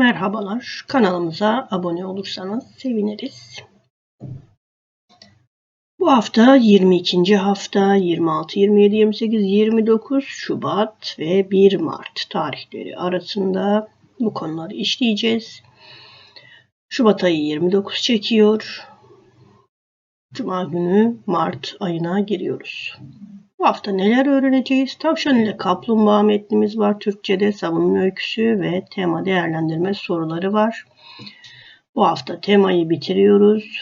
Merhabalar. Kanalımıza abone olursanız seviniriz. Bu hafta 22. hafta 26, 27, 28, 29 Şubat ve 1 Mart tarihleri arasında bu konuları işleyeceğiz. Şubat ayı 29 çekiyor. Cuma günü Mart ayına giriyoruz. Bu hafta neler öğreneceğiz? Tavşan ile kaplumbağa metnimiz var. Türkçe'de savunun öyküsü ve tema değerlendirme soruları var. Bu hafta temayı bitiriyoruz.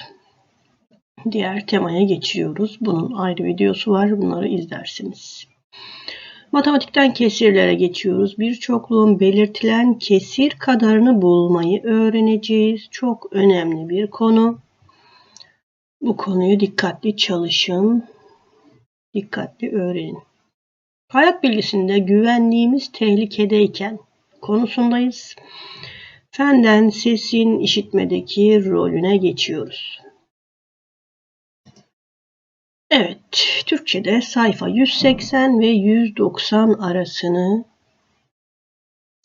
Diğer temaya geçiyoruz. Bunun ayrı videosu var. Bunları izlersiniz. Matematikten kesirlere geçiyoruz. Bir çokluğun belirtilen kesir kadarını bulmayı öğreneceğiz. Çok önemli bir konu. Bu konuyu dikkatli çalışın dikkatli öğrenin. Hayat bilgisinde güvenliğimiz tehlikedeyken konusundayız. Fenden sesin işitmedeki rolüne geçiyoruz. Evet, Türkçe'de sayfa 180 ve 190 arasını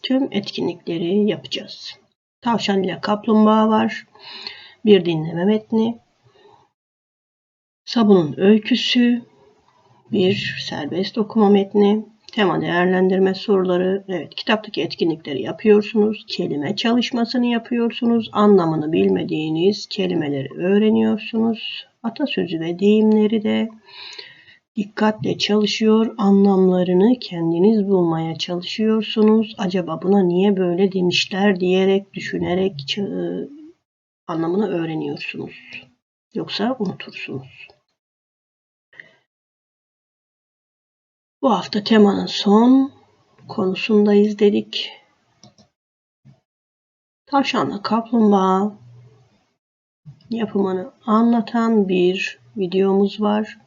tüm etkinlikleri yapacağız. Tavşan ile kaplumbağa var. Bir dinleme metni. Sabunun öyküsü, bir serbest okuma metni, tema değerlendirme soruları, evet kitaptaki etkinlikleri yapıyorsunuz, kelime çalışmasını yapıyorsunuz, anlamını bilmediğiniz kelimeleri öğreniyorsunuz, atasözü ve deyimleri de dikkatle çalışıyor, anlamlarını kendiniz bulmaya çalışıyorsunuz. Acaba buna niye böyle demişler diyerek, düşünerek anlamını öğreniyorsunuz. Yoksa unutursunuz. Bu hafta temanın son konusundayız dedik. Tavşanla kaplumbağa yapımını anlatan bir videomuz var.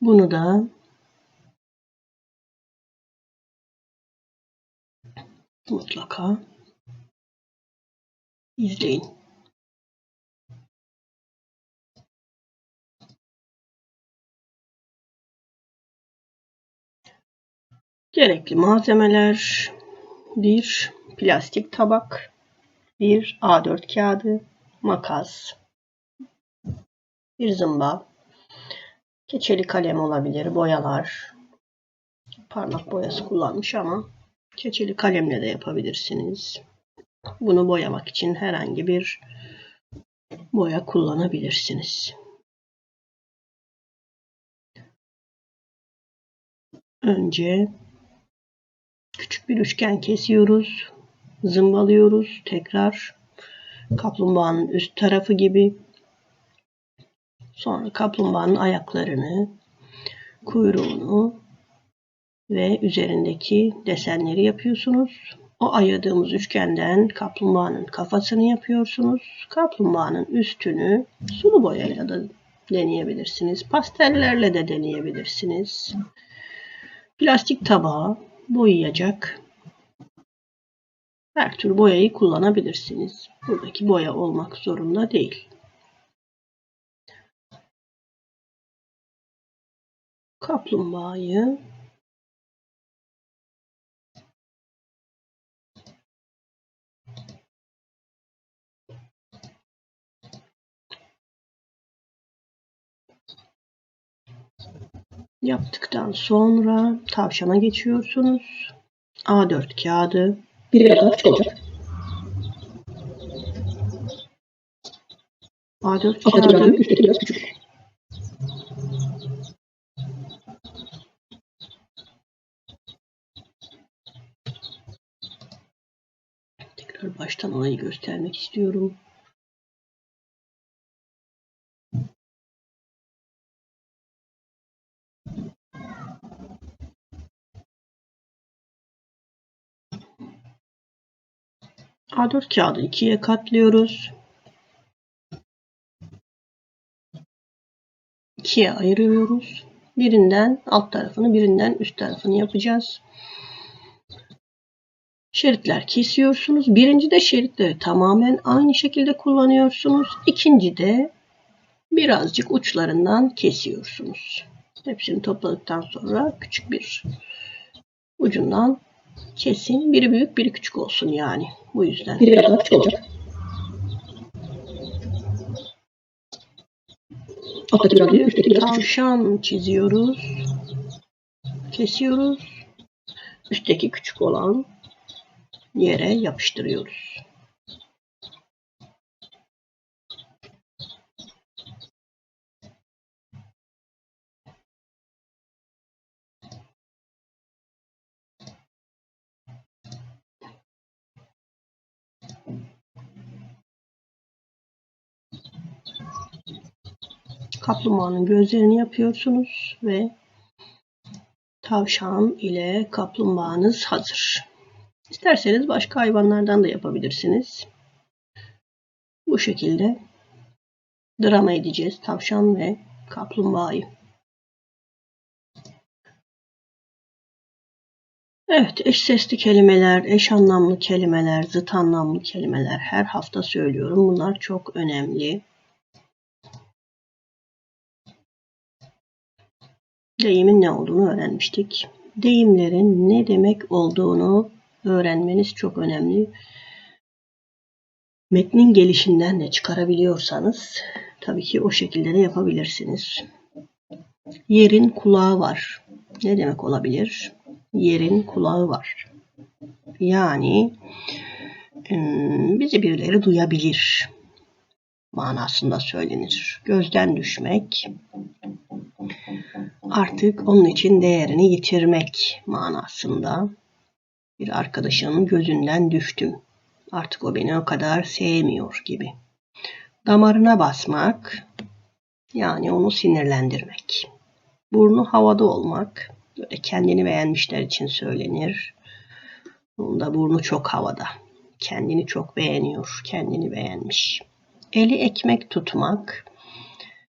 Bunu da mutlaka izleyin. Gerekli malzemeler bir plastik tabak, bir A4 kağıdı, makas, bir zımba, keçeli kalem olabilir, boyalar. Parmak boyası kullanmış ama keçeli kalemle de yapabilirsiniz. Bunu boyamak için herhangi bir boya kullanabilirsiniz. Önce Küçük bir üçgen kesiyoruz. Zımbalıyoruz. Tekrar kaplumbağanın üst tarafı gibi. Sonra kaplumbağanın ayaklarını, kuyruğunu ve üzerindeki desenleri yapıyorsunuz. O ayırdığımız üçgenden kaplumbağanın kafasını yapıyorsunuz. Kaplumbağanın üstünü sulu boyayla da deneyebilirsiniz. Pastellerle de deneyebilirsiniz. Plastik tabağa boyayacak her tür boyayı kullanabilirsiniz. Buradaki boya olmak zorunda değil. Kaplumbağayı yaptıktan sonra tavşana geçiyorsunuz. A4 kağıdı. Daha küçük olacak. A4 Alttaki kağıdı. üstteki biraz küçük. Tekrar baştan olayı göstermek istiyorum. A4 kağıdı ikiye katlıyoruz. İkiye ayırıyoruz. Birinden alt tarafını, birinden üst tarafını yapacağız. Şeritler kesiyorsunuz. Birinci de şeritleri tamamen aynı şekilde kullanıyorsunuz. İkinci de birazcık uçlarından kesiyorsunuz. Hepsini topladıktan sonra küçük bir ucundan Kesin biri büyük biri küçük olsun yani. Bu yüzden. Biri biraz daha küçük olacak. Alttaki biraz büyük, üstteki biraz küçük. Tavşan çiziyoruz. Kesiyoruz. Üstteki küçük olan yere yapıştırıyoruz. Kaplumbağanın gözlerini yapıyorsunuz ve tavşan ile kaplumbağanız hazır. İsterseniz başka hayvanlardan da yapabilirsiniz. Bu şekilde drama edeceğiz tavşan ve kaplumbağayı. Evet, eş sesli kelimeler, eş anlamlı kelimeler, zıt anlamlı kelimeler her hafta söylüyorum. Bunlar çok önemli. Deyimin ne olduğunu öğrenmiştik. Deyimlerin ne demek olduğunu öğrenmeniz çok önemli. Metnin gelişinden de çıkarabiliyorsanız tabii ki o şekilde de yapabilirsiniz. Yerin kulağı var. Ne demek olabilir? Yerin kulağı var. Yani ım, bizi birileri duyabilir manasında söylenir. Gözden düşmek, artık onun için değerini yitirmek manasında. Bir arkadaşımın gözünden düştüm. Artık o beni o kadar sevmiyor gibi. Damarına basmak, yani onu sinirlendirmek. Burnu havada olmak, böyle kendini beğenmişler için söylenir. Onun da burnu çok havada. Kendini çok beğeniyor, kendini beğenmiş. Eli ekmek tutmak,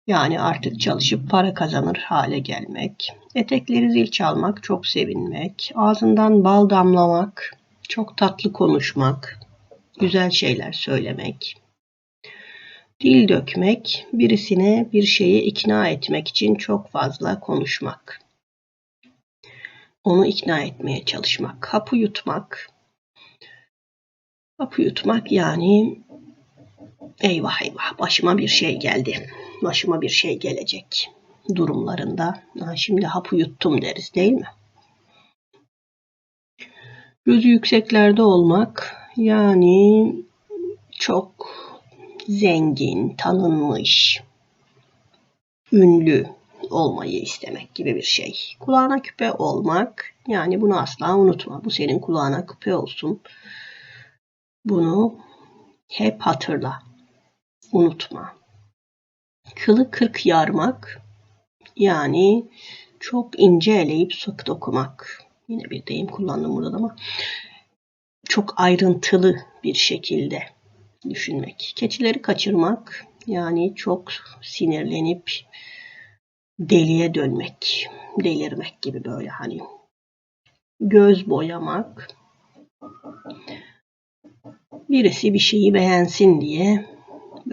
yani artık çalışıp para kazanır hale gelmek. Etekleri zil çalmak, çok sevinmek. Ağzından bal damlamak, çok tatlı konuşmak, güzel şeyler söylemek. Dil dökmek, birisine bir şeyi ikna etmek için çok fazla konuşmak. Onu ikna etmeye çalışmak. Hapı yutmak. Hapı yutmak yani eyvah eyvah başıma bir şey geldi. Başıma bir şey gelecek durumlarında. Şimdi hapı yuttum deriz değil mi? Gözü yükseklerde olmak yani çok zengin, tanınmış, ünlü olmayı istemek gibi bir şey. Kulağına küpe olmak yani bunu asla unutma. Bu senin kulağına küpe olsun. Bunu hep hatırla. Unutma. Kılı kırk yarmak yani çok ince eleyip sık dokumak. Yine bir deyim kullandım burada ama çok ayrıntılı bir şekilde düşünmek. Keçileri kaçırmak yani çok sinirlenip deliye dönmek, delirmek gibi böyle hani göz boyamak. Birisi bir şeyi beğensin diye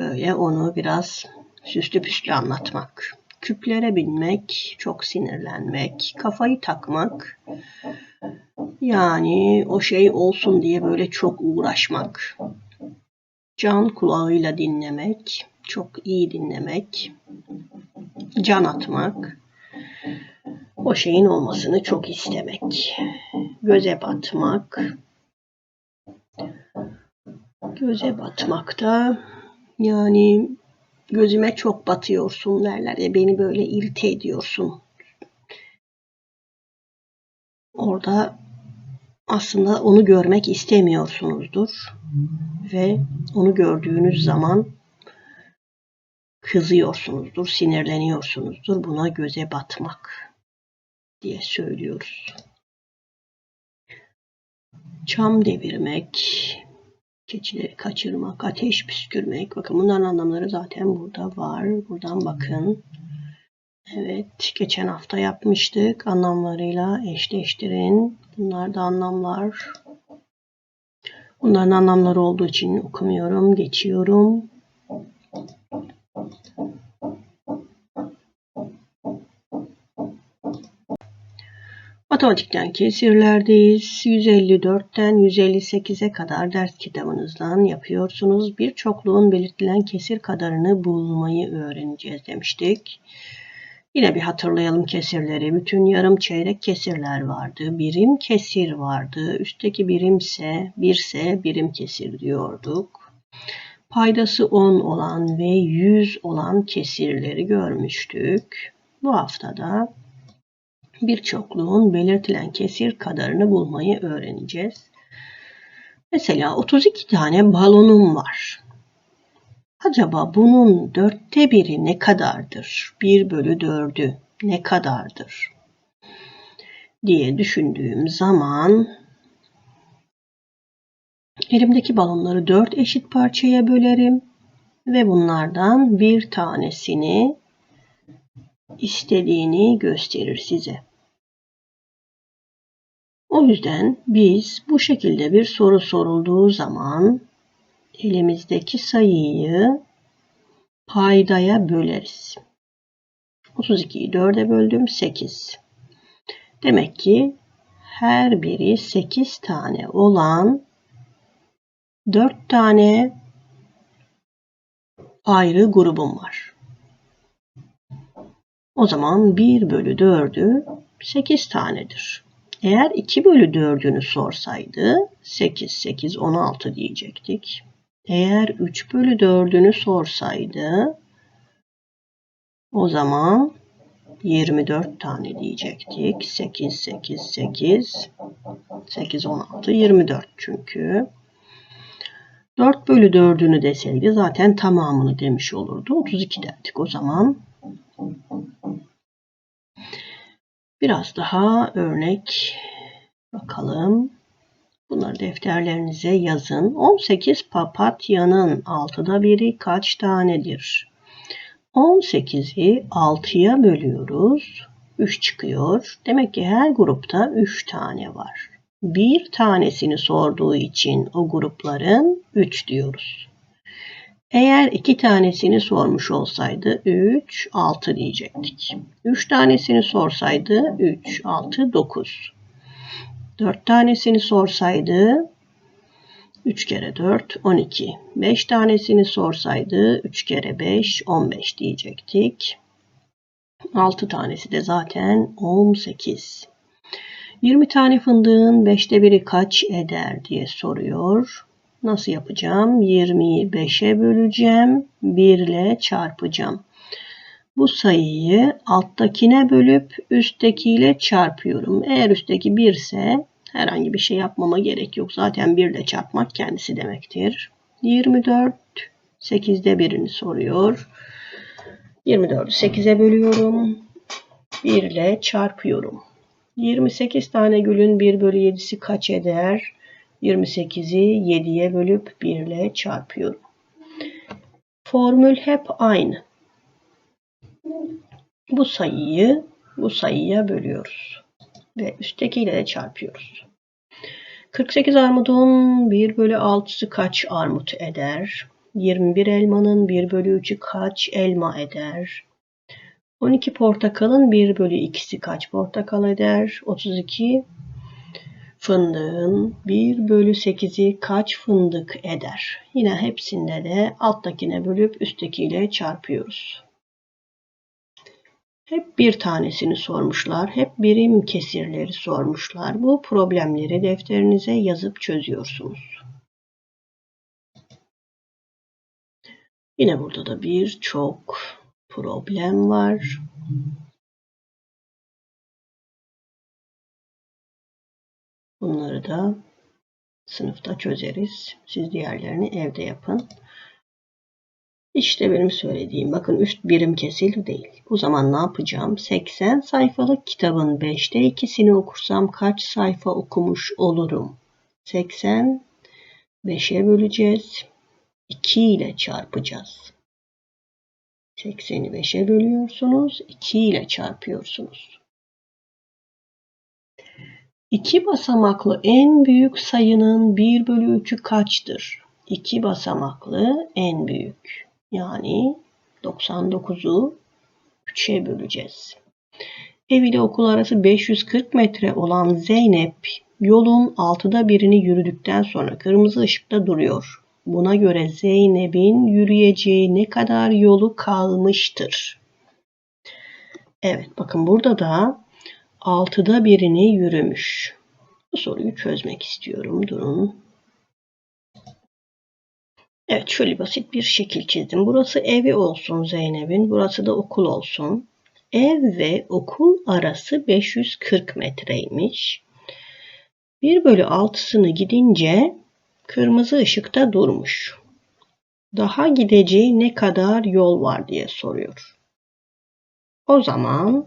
böyle onu biraz süslü püslü anlatmak. Küplere binmek, çok sinirlenmek, kafayı takmak. Yani o şey olsun diye böyle çok uğraşmak. Can kulağıyla dinlemek, çok iyi dinlemek. Can atmak. O şeyin olmasını çok istemek. Göze batmak. Göze batmakta yani gözüme çok batıyorsun derler ya beni böyle irite ediyorsun. Orada aslında onu görmek istemiyorsunuzdur ve onu gördüğünüz zaman kızıyorsunuzdur, sinirleniyorsunuzdur. Buna göze batmak diye söylüyoruz. Çam devirmek, keçileri kaçırmak, ateş püskürmek. Bakın bunların anlamları zaten burada var. Buradan bakın. Evet, geçen hafta yapmıştık. Anlamlarıyla eşleştirin. Bunlar da anlamlar. Bunların anlamları olduğu için okumuyorum, geçiyorum. Matematikten kesirlerdeyiz. 154'ten 158'e kadar ders kitabınızdan yapıyorsunuz. Bir çokluğun belirtilen kesir kadarını bulmayı öğreneceğiz demiştik. Yine bir hatırlayalım kesirleri. Bütün yarım çeyrek kesirler vardı. Birim kesir vardı. Üstteki birimse, birse birim kesir diyorduk. Paydası 10 olan ve 100 olan kesirleri görmüştük. Bu haftada bir çokluğun belirtilen kesir kadarını bulmayı öğreneceğiz. Mesela 32 tane balonum var. Acaba bunun dörtte biri ne kadardır? 1 bölü dördü ne kadardır? diye düşündüğüm zaman elimdeki balonları dört eşit parçaya bölerim ve bunlardan bir tanesini istediğini gösterir size. O yüzden biz bu şekilde bir soru sorulduğu zaman elimizdeki sayıyı paydaya böleriz. 32'yi 4'e böldüm 8. Demek ki her biri 8 tane olan 4 tane ayrı grubum var. O zaman 1 bölü 4'ü 8 tanedir. Eğer 2 bölü 4'ünü sorsaydı 8, 8, 16 diyecektik. Eğer 3 bölü 4'ünü sorsaydı o zaman 24 tane diyecektik. 8, 8, 8, 8, 16, 24 çünkü. 4 bölü 4'ünü deseydi zaten tamamını demiş olurdu. 32 derdik o zaman. Biraz daha örnek bakalım. Bunları defterlerinize yazın. 18 papatyanın altıda biri kaç tanedir? 18'i 6'ya bölüyoruz. 3 çıkıyor. Demek ki her grupta 3 tane var. Bir tanesini sorduğu için o grupların 3 diyoruz. Eğer iki tanesini sormuş olsaydı 3, 6 diyecektik. 3 tanesini sorsaydı 3, 6, 9. 4 tanesini sorsaydı 3 kere 4, 12. 5 tanesini sorsaydı 3 kere 5, 15 diyecektik. 6 tanesi de zaten 18. 20 tane fındığın 5'te biri kaç eder diye soruyor. Nasıl yapacağım? 20'yi 5'e böleceğim. 1 ile çarpacağım. Bu sayıyı alttakine bölüp üsttekiyle çarpıyorum. Eğer üstteki 1 ise herhangi bir şey yapmama gerek yok. Zaten 1 ile çarpmak kendisi demektir. 24 8'de birini soruyor. 24'ü 8'e bölüyorum. 1 ile çarpıyorum. 28 tane gülün 1 bölü 7'si kaç eder? 28'i 7'ye bölüp 1 ile çarpıyorum. Formül hep aynı. Bu sayıyı bu sayıya bölüyoruz. Ve üsttekiyle de çarpıyoruz. 48 armudun 1 bölü 6'sı kaç armut eder? 21 elmanın 1 bölü 3'ü kaç elma eder? 12 portakalın 1 bölü 2'si kaç portakal eder? 32 fındığın 1 bölü 8'i kaç fındık eder? Yine hepsinde de alttakine bölüp üsttekiyle çarpıyoruz. Hep bir tanesini sormuşlar. Hep birim kesirleri sormuşlar. Bu problemleri defterinize yazıp çözüyorsunuz. Yine burada da birçok problem var. Bunları da sınıfta çözeriz. Siz diğerlerini evde yapın. İşte benim söylediğim bakın üst birim kesil değil. O zaman ne yapacağım? 80 sayfalık kitabın 5'te 2'sini okursam kaç sayfa okumuş olurum? 80 5'e böleceğiz. 2 ile çarpacağız. 80'i 5'e bölüyorsunuz. 2 ile çarpıyorsunuz. 2 basamaklı en büyük sayının 1 bölü 3'ü kaçtır? 2 basamaklı en büyük. Yani 99'u 3'e böleceğiz. Ev ile okul arası 540 metre olan Zeynep yolun altıda birini yürüdükten sonra kırmızı ışıkta duruyor. Buna göre Zeynep'in yürüyeceği ne kadar yolu kalmıştır? Evet bakın burada da altıda birini yürümüş. Bu soruyu çözmek istiyorum. Durun. Evet şöyle basit bir şekil çizdim. Burası evi olsun Zeynep'in. Burası da okul olsun. Ev ve okul arası 540 metreymiş. 1 bölü 6'sını gidince kırmızı ışıkta durmuş. Daha gideceği ne kadar yol var diye soruyor. O zaman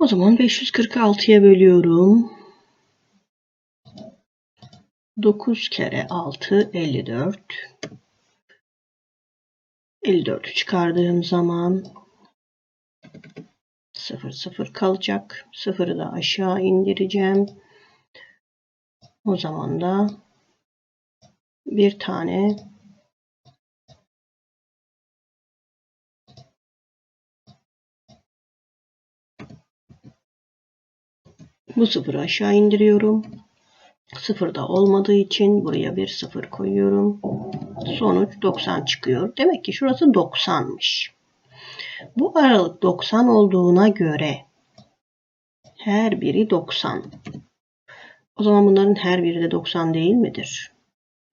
o zaman 546'ya bölüyorum. 9 kere 6 54. 54'ü çıkardığım zaman 0 0 kalacak. 0'ı da aşağı indireceğim. O zaman da bir tane bu sıfırı aşağı indiriyorum. Sıfırda olmadığı için buraya bir sıfır koyuyorum. Sonuç 90 çıkıyor. Demek ki şurası 90'mış. Bu aralık 90 olduğuna göre her biri 90. O zaman bunların her biri de 90 değil midir?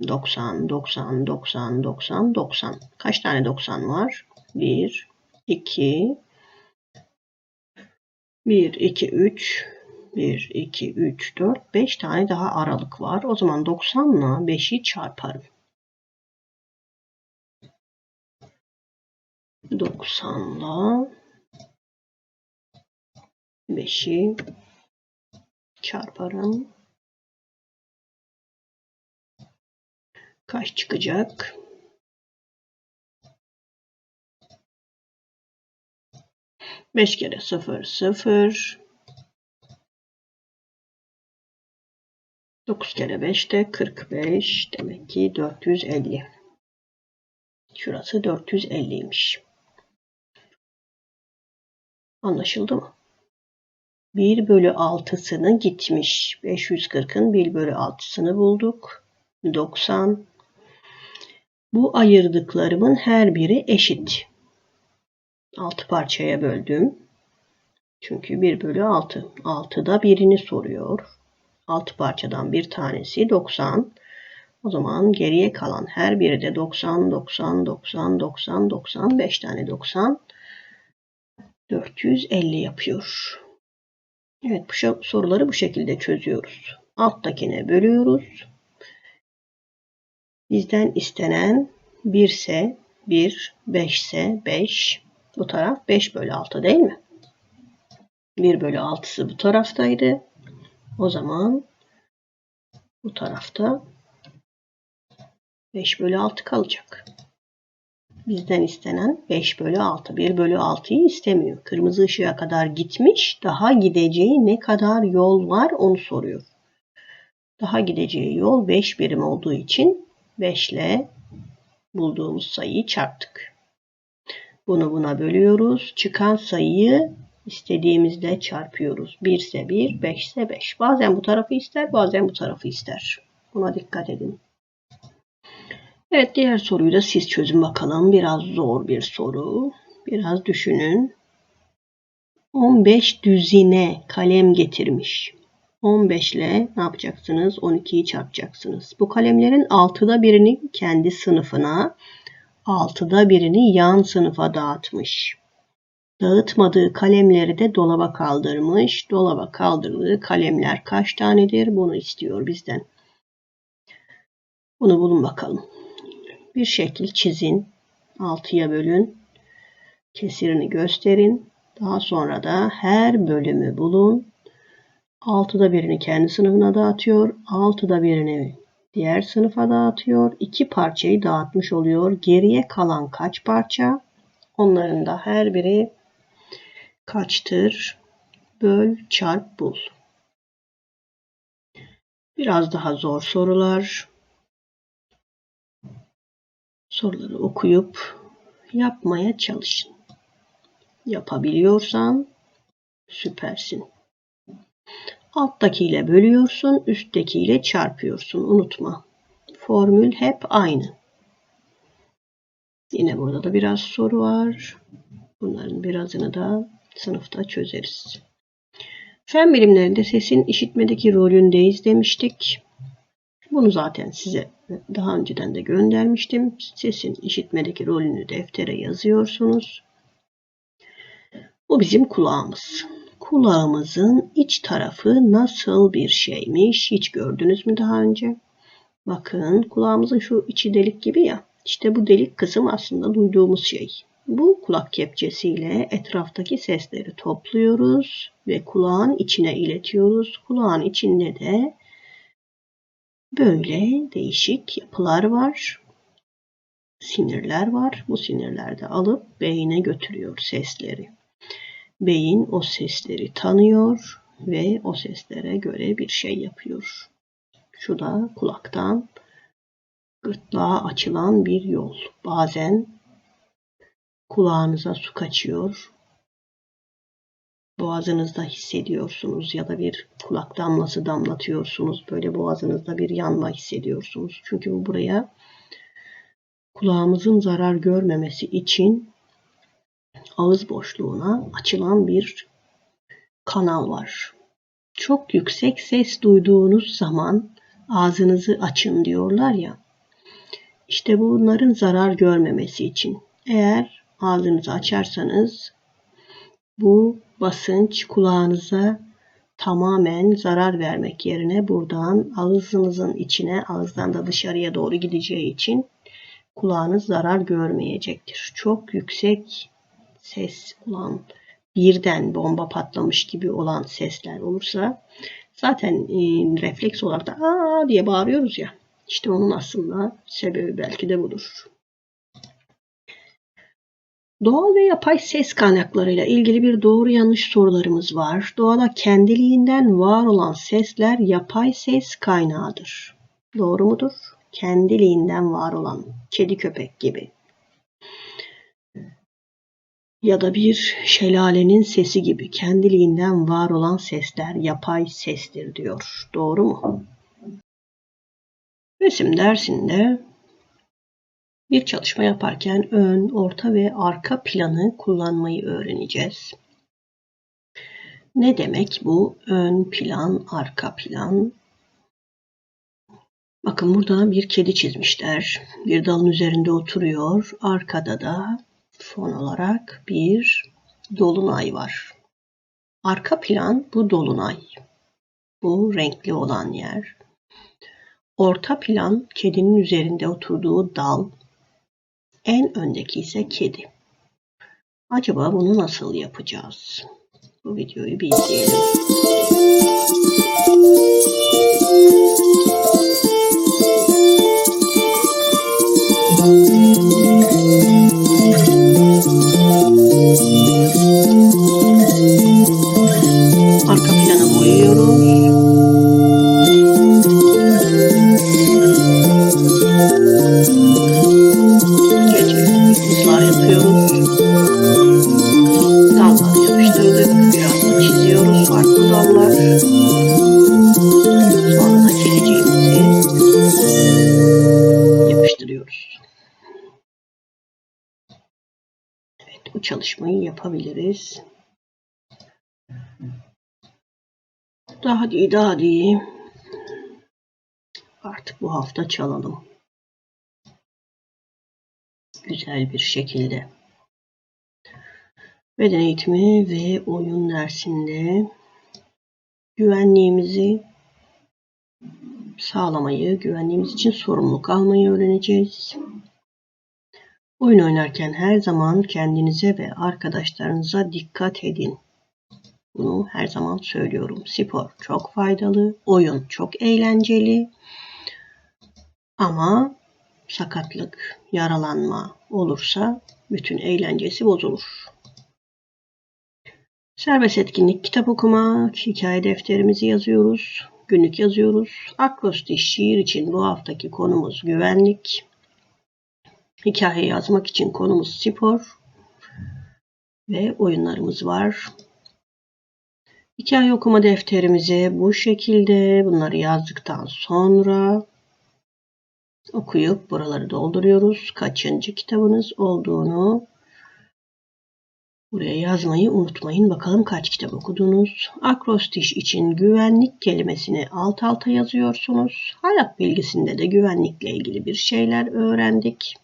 90, 90, 90, 90, 90. Kaç tane 90 var? 1, 2, 1, 2, 3, 1, 2, 3, 4, 5 tane daha aralık var. O zaman 90 ile 5'i çarparım. 90 ile 5'i çarparım. Kaç çıkacak? Beş kere sıfır sıfır. Dokuz kere beş de kırk beş. Demek ki dört yüz elli. Şurası dört yüz elliymiş. Anlaşıldı mı? 1 bölü 6'sını gitmiş. 540'ın 1 bölü 6'sını bulduk. 90. Bu ayırdıklarımın her biri eşit. 6 parçaya böldüm. Çünkü 1 bölü 6. 6'da birini soruyor. 6 parçadan bir tanesi 90. O zaman geriye kalan her biri de 90, 90, 90, 90, 90, 5 tane 90. 450 yapıyor. Evet bu soruları bu şekilde çözüyoruz. Alttakine bölüyoruz. Bizden istenen 1 ise 1, 5 ise 5. Bu taraf 5 bölü 6 değil mi? 1 bölü 6'sı bu taraftaydı. O zaman bu tarafta 5 bölü 6 kalacak. Bizden istenen 5 bölü 6. 1 bölü 6'yı istemiyor. Kırmızı ışığa kadar gitmiş. Daha gideceği ne kadar yol var onu soruyor. Daha gideceği yol 5 birim olduğu için 5 ile bulduğumuz sayıyı çarptık. Bunu buna bölüyoruz. Çıkan sayıyı istediğimizde çarpıyoruz. 1 ise 1, 5 ise 5. Bazen bu tarafı ister, bazen bu tarafı ister. Buna dikkat edin. Evet diğer soruyu da siz çözün bakalım. Biraz zor bir soru. Biraz düşünün. 15 düzine kalem getirmiş. 15 ile ne yapacaksınız? 12'yi çarpacaksınız. Bu kalemlerin 6'da birini kendi sınıfına, 6'da birini yan sınıfa dağıtmış. Dağıtmadığı kalemleri de dolaba kaldırmış. Dolaba kaldırdığı kalemler kaç tanedir? Bunu istiyor bizden. Bunu bulun bakalım bir şekil çizin. 6'ya bölün. Kesirini gösterin. Daha sonra da her bölümü bulun. 6'da birini kendi sınıfına dağıtıyor. 6'da birini diğer sınıfa dağıtıyor. İki parçayı dağıtmış oluyor. Geriye kalan kaç parça? Onların da her biri kaçtır? Böl, çarp, bul. Biraz daha zor sorular soruları okuyup yapmaya çalışın. Yapabiliyorsan Süpersin. Alttakiyle bölüyorsun, üsttekiyle çarpıyorsun. Unutma. Formül hep aynı. Yine burada da biraz soru var. Bunların birazını da sınıfta çözeriz. Fen bilimlerinde sesin işitmedeki rolündeyiz demiştik. Bunu zaten size daha önceden de göndermiştim. Sesin işitmedeki rolünü deftere yazıyorsunuz. Bu bizim kulağımız. Kulağımızın iç tarafı nasıl bir şeymiş? Hiç gördünüz mü daha önce? Bakın kulağımızın şu içi delik gibi ya. İşte bu delik kısım aslında duyduğumuz şey. Bu kulak kepçesiyle etraftaki sesleri topluyoruz ve kulağın içine iletiyoruz. Kulağın içinde de böyle değişik yapılar var. Sinirler var. Bu sinirler de alıp beyine götürüyor sesleri. Beyin o sesleri tanıyor ve o seslere göre bir şey yapıyor. Şu da kulaktan gırtlağa açılan bir yol. Bazen kulağınıza su kaçıyor. Boğazınızda hissediyorsunuz ya da bir kulak damlası damlatıyorsunuz. Böyle boğazınızda bir yanma hissediyorsunuz. Çünkü bu buraya kulağımızın zarar görmemesi için ağız boşluğuna açılan bir kanal var. Çok yüksek ses duyduğunuz zaman ağzınızı açın diyorlar ya. İşte bunların zarar görmemesi için. Eğer ağzınızı açarsanız bu basınç kulağınıza tamamen zarar vermek yerine buradan ağzınızın içine ağızdan da dışarıya doğru gideceği için kulağınız zarar görmeyecektir. Çok yüksek ses olan birden bomba patlamış gibi olan sesler olursa zaten e, refleks olarak da aa diye bağırıyoruz ya. İşte onun aslında sebebi belki de budur. Doğal ve yapay ses kaynaklarıyla ilgili bir doğru yanlış sorularımız var. Doğada kendiliğinden var olan sesler yapay ses kaynağıdır. Doğru mudur? Kendiliğinden var olan kedi köpek gibi. Ya da bir şelalenin sesi gibi kendiliğinden var olan sesler yapay sestir diyor. Doğru mu? Resim dersinde bir çalışma yaparken ön, orta ve arka planı kullanmayı öğreneceğiz. Ne demek bu ön plan, arka plan? Bakın burada bir kedi çizmişler. Bir dalın üzerinde oturuyor. Arkada da fon olarak bir dolunay var. Arka plan bu dolunay. Bu renkli olan yer. Orta plan kedinin üzerinde oturduğu dal. En öndeki ise kedi. Acaba bunu nasıl yapacağız? Bu videoyu bir izleyelim. Bu çalışmayı yapabiliriz. Daha değil daha değil. Artık bu hafta çalalım. Güzel bir şekilde. Beden eğitimi ve oyun dersinde güvenliğimizi sağlamayı, güvenliğimiz için sorumluluk almayı öğreneceğiz. Oyun oynarken her zaman kendinize ve arkadaşlarınıza dikkat edin. Bunu her zaman söylüyorum. Spor çok faydalı, oyun çok eğlenceli. Ama sakatlık, yaralanma olursa bütün eğlencesi bozulur. Serbest etkinlik, kitap okumak, hikaye defterimizi yazıyoruz, günlük yazıyoruz. Akrostiş şiir için bu haftaki konumuz güvenlik. Hikaye yazmak için konumuz spor ve oyunlarımız var. Hikaye okuma defterimize bu şekilde bunları yazdıktan sonra okuyup buraları dolduruyoruz. Kaçıncı kitabınız olduğunu buraya yazmayı unutmayın. Bakalım kaç kitap okudunuz. Akrostiş için güvenlik kelimesini alt alta yazıyorsunuz. Hayat bilgisinde de güvenlikle ilgili bir şeyler öğrendik.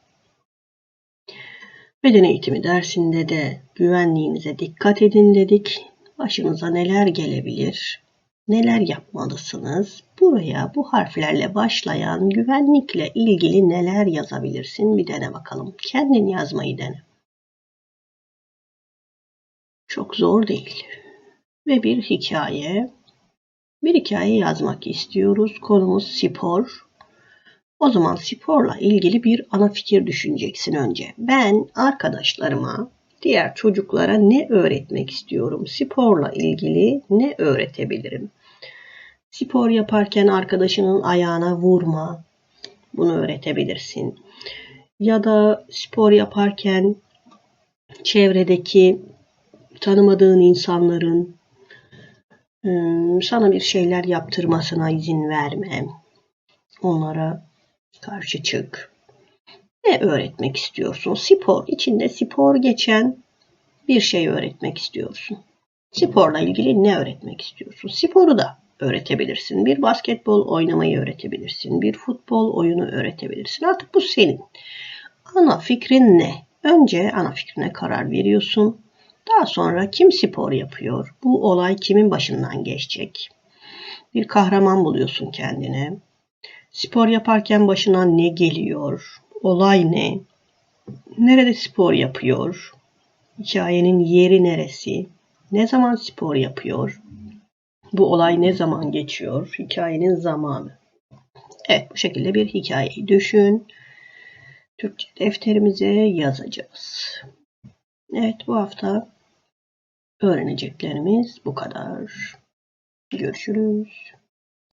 Beden eğitimi dersinde de güvenliğinize dikkat edin dedik. Başınıza neler gelebilir? Neler yapmalısınız? Buraya bu harflerle başlayan güvenlikle ilgili neler yazabilirsin? Bir dene bakalım. Kendin yazmayı dene. Çok zor değil. Ve bir hikaye. Bir hikaye yazmak istiyoruz. Konumuz spor. O zaman sporla ilgili bir ana fikir düşüneceksin önce. Ben arkadaşlarıma, diğer çocuklara ne öğretmek istiyorum? Sporla ilgili ne öğretebilirim? Spor yaparken arkadaşının ayağına vurma. Bunu öğretebilirsin. Ya da spor yaparken çevredeki tanımadığın insanların ıı, sana bir şeyler yaptırmasına izin verme. Onlara karşı çık. Ne öğretmek istiyorsun? Spor. içinde spor geçen bir şey öğretmek istiyorsun. Sporla ilgili ne öğretmek istiyorsun? Sporu da öğretebilirsin. Bir basketbol oynamayı öğretebilirsin. Bir futbol oyunu öğretebilirsin. Artık bu senin. Ana fikrin ne? Önce ana fikrine karar veriyorsun. Daha sonra kim spor yapıyor? Bu olay kimin başından geçecek? Bir kahraman buluyorsun kendine. Spor yaparken başına ne geliyor? Olay ne? Nerede spor yapıyor? Hikayenin yeri neresi? Ne zaman spor yapıyor? Bu olay ne zaman geçiyor? Hikayenin zamanı. Evet bu şekilde bir hikayeyi düşün. Türkçe defterimize yazacağız. Evet bu hafta öğreneceklerimiz bu kadar. Görüşürüz.